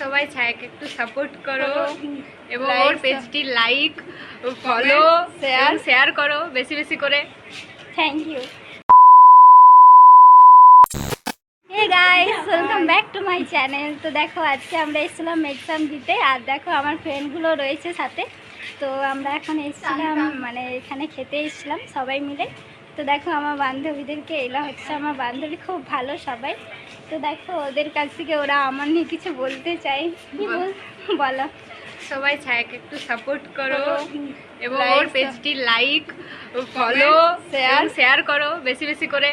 সবাই ছায়াকে একটু সাপোর্ট করো এবং ওর পেজটি লাইক ফলো share. শেয়ার করো বেশি বেশি করে। Thank you hey guys welcome back to my channel তো দেখো আজকে আমরা এসেছিলাম এক্সাম দিতে আর দেখো আমার ফ্রেন্ডগুলো রয়েছে সাথে। তো আমরা এখন এসেছিলাম মানে এখানে খেতে এসেছিলাম সবাই মিলে। তো দেখো আমার বান্ধবীদেরকে এলা হচ্ছে আমার বান্ধবী খুব ভালো সবাই। তো দেখো ওদের কাছ থেকে ওরা আমার নিয়ে কিছু বলতে চাই কি বল। বলো সবাই ছায়াকে একটু সাপোর্ট করো এবং ওর পেজটি লাইক ফলো শেয়ার শেয়ার করো বেশি বেশি করে।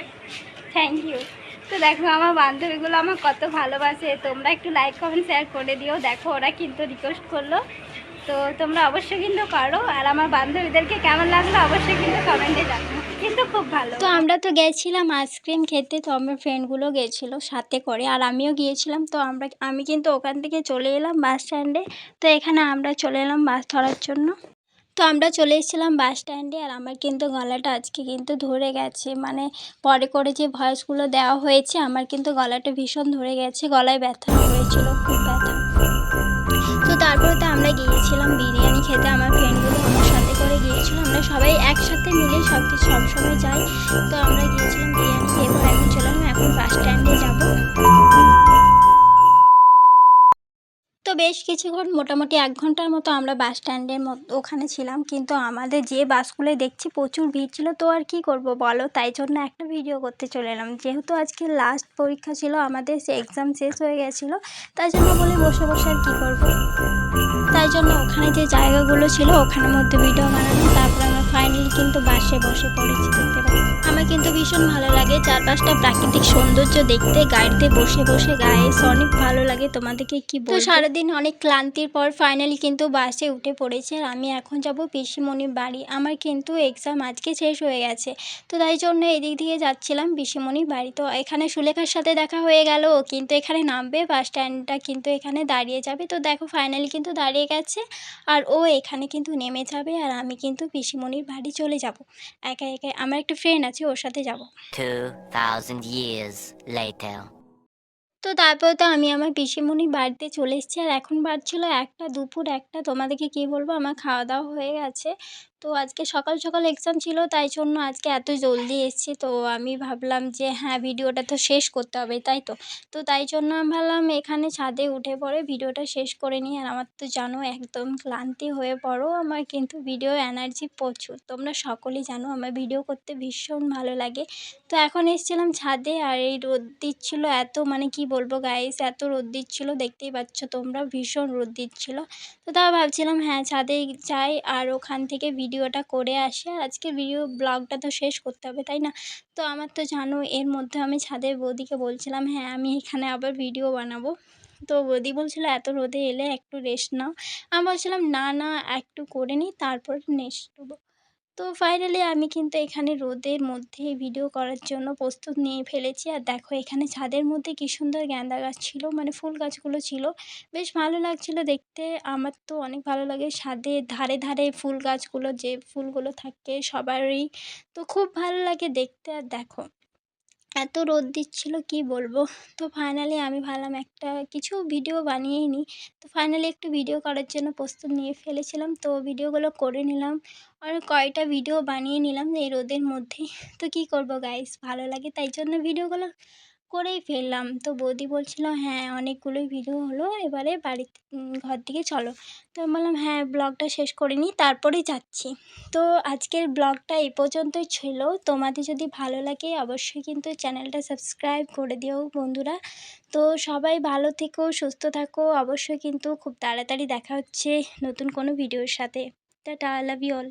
থ্যাংক ইউ তো দেখো আমার বান্ধবীগুলো আমার কত ভালোবাসে। তোমরা একটু লাইক কমেন্ট শেয়ার করে দিও। দেখো ওরা কিন্তু রিকোয়েস্ট করল। তো তোমরা অবশ্যই কিন্তু করো। আর আমার বান্ধবীদেরকে কেমন লাগল অবশ্যই কিন্তু কমেন্টে জানো তো আমরা তো গেছিলাম আইসক্রিম খেতে, তো আমার ফ্রেন্ডগুলো গেছিল সাথে করে, আর আমিও গিয়েছিলাম, তো আমরা, আমি কিন্তু ওখান থেকে চলে এলাম বাস স্ট্যান্ডে তো এখানে আমরা চলে এলাম বাস ধরার জন্য। তো আমরা চলে এসেছিলাম বাস স্ট্যান্ডে আর আমার কিন্তু গলাটা আজকে কিন্তু ধরে গেছে মানে পরে করে যে ভয়েসগুলো দেওয়া হয়েছে, আমার কিন্তু গলাটা ভীষণ ধরে গেছে, গলায় ব্যথা হয়েছিল, খুব ব্যথা। তো আমরা গিয়েছিলাম বিরিয়ানি খেতে, আমার ফ্রেন্ডগুলো আমার সাথে করে গিয়েছিল, আমরা সবাই একসাথে মিলে সব কিছু সবসময় যাই। তো আমরা গিয়েছিলাম বিরিয়ানি খেয়ে এখন চললাম এখন বাস স্ট্যান্ডে যাব। তো বেশ কিছুক্ষণ, মোটামুটি এক ঘণ্টার মতো আমরা বাস স্ট্যান্ডের ওখানে ছিলাম, কিন্তু আমাদের যে বাসগুলো দেখছি প্রচুর ভিড় ছিল, তো আর কি করব বলো? তাই জন্য একটা ভিডিও করতে চলে এলাম। যেহেতু আজকে লাস্ট পরীক্ষা ছিল, আমাদের এক্সাম শেষ হয়ে গেছিল, তাই জন্য বলে বসে বসে আর কী করব? তাই জন্য ওখানে যে জায়গাগুলো ছিল ওখানের মধ্যে ভিডিও বানানো তারপর ফাইনালি কিন্তু বাসে বসে পড়েছি দেখতে আমার কিন্তু ভীষণ ভালো লাগে। চারপাশটা প্রাকৃতিক সৌন্দর্য দেখতে গাড়িতে বসে বসে গায়ে অনেক ভালো লাগে। তোমাদেরকে কি বলব? সারাদিন অনেক ক্লান্তির পর ফাইনালি কিন্তু বাসে উঠে পড়েছে আর আমি এখন যাব পিসিমণির বাড়ি। আমার কিন্তু এক্সাম আজকে শেষ হয়ে গেছে। তো তাই জন্য এদিক দিয়ে যাচ্ছিলাম পিসিমণির বাড়ি। তো এখানে সুলেখার সাথে দেখা হয়ে গেল। ও কিন্তু এখানে নামবে বাস স্ট্যান্ডটা কিন্তু এখানে দাঁড়িয়ে যাবে। তো দেখো ফাইনালি কিন্তু দাঁড়িয়ে গেছে আর ও এখানে কিন্তু নেমে যাবে আর আমি কিন্তু পিসিমণির বাড়ি চলে যাব। একা একা আমার একটা ফ্রেন্ড আছে ওর সাথে যাব। 2,000 years later. তো তারপর তো আমি আমার পিসিমণির বাড়িতে চলে এসেছি আর এখন বাড়ছিল একটা দুপুর একটা। তোমাদেরকে কি বলব? আমার খাওয়া দাওয়া হয়ে গেছে। তো আজকে সকাল সকাল এক্সাম ছিল, তাই জন্য আজকে এত জলদি এসেছি। তো আমি ভাবলাম যে হ্যাঁ ভিডিওটা তো শেষ করতে হবে, তাই তো। তো তাই জন্য আমি ভাবলাম এখানে ছাদে উঠে পড়ে ভিডিওটা শেষ করে নিই। আর আমার তো জানো, একদম ক্লান্তি হয়ে পড়ো আমার, কিন্তু ভিডিও এনার্জি প্রচুর। তোমরা সকলেই জানো, আমার ভিডিও করতে ভীষণ ভালো লাগে। তো এখন এসেছিলাম ছাদে, আর এই রোদ দিচ্ছিল এত মানে কি বলব গাইস এত রোদ দিচ্ছিল, দেখতেই পাচ্ছ তোমরা, ভীষণ রোদ দিচ্ছিল। তো তাও ভাবছিলাম হ্যাঁ ছাদে যাই, আর ওখান থেকে ভিডিওটা করে আসি। আর আজকে ভিডিও ব্লগটা তো শেষ করতে হবে, তাই না? তো আমার তো জানো, এর মধ্যে আমি ছাদের বৌদিকে বলছিলাম হ্যাঁ আমি এখানে আবার ভিডিও বানাবো। তো বৌদি বলছিল, এত রোদে এলে একটু রেস্ট নাও। আমি বলছিলাম, না না, একটু করে নিই, তারপর নেস্ট তো ফাইনালি আমি কিন্তু এখানে রোদের মধ্যে ভিডিও করার জন্য প্রস্তুত নিয়ে ফেলেছি। আর দেখো, এখানে ছাদের মধ্যে কি সুন্দর গ্যাঁদা গাছ ছিল মানে ফুল গাছগুলো ছিল। বেশ ভালো লাগছিল দেখতে। আমার তো অনেক ভালো লাগে ছাদে ধারে ধারে ফুল গাছগুলো, যে ফুলগুলো থাকে সবারই। তো খুব ভালো লাগে দেখতে। আর দেখো এত রোদ দিচ্ছিল, কি বলব? তো ফাইনালি আমি ভাবলাম একটা কিছু ভিডিও বানিয়েই নিই তো ফাইনালি একটু ভিডিও করার জন্য প্রস্তুত নিয়ে ফেলেছিলাম। তো ভিডিওগুলো করে নিলাম আর কয়টা ভিডিও বানিয়ে নিলাম এই রোদের মধ্যে তো কি করব গাইস ভালো লাগে তাই জন্য ভিডিওগুলো করেই ফেললাম। তো বৌদি বলছিল হ্যাঁ অনেকগুলোই ভিডিও হলো, এবারে বাড়িতে ঘর দিকে চলো। তো আমি বললাম হ্যাঁ ব্লগটা শেষ করে নিই, তারপরেই যাচ্ছি। তো আজকের ব্লগটা এই পর্যন্তই ছিল। তোমাদের যদি ভালো লাগে, অবশ্যই কিন্তু চ্যানেলটা সাবস্ক্রাইব করে দিও বন্ধুরা। তো সবাই ভালো থেকো, সুস্থ থাকো। অবশ্যই কিন্তু খুব তাড়াতাড়ি দেখা হচ্ছে নতুন কোনো ভিডিওর সাথে। Tata love you all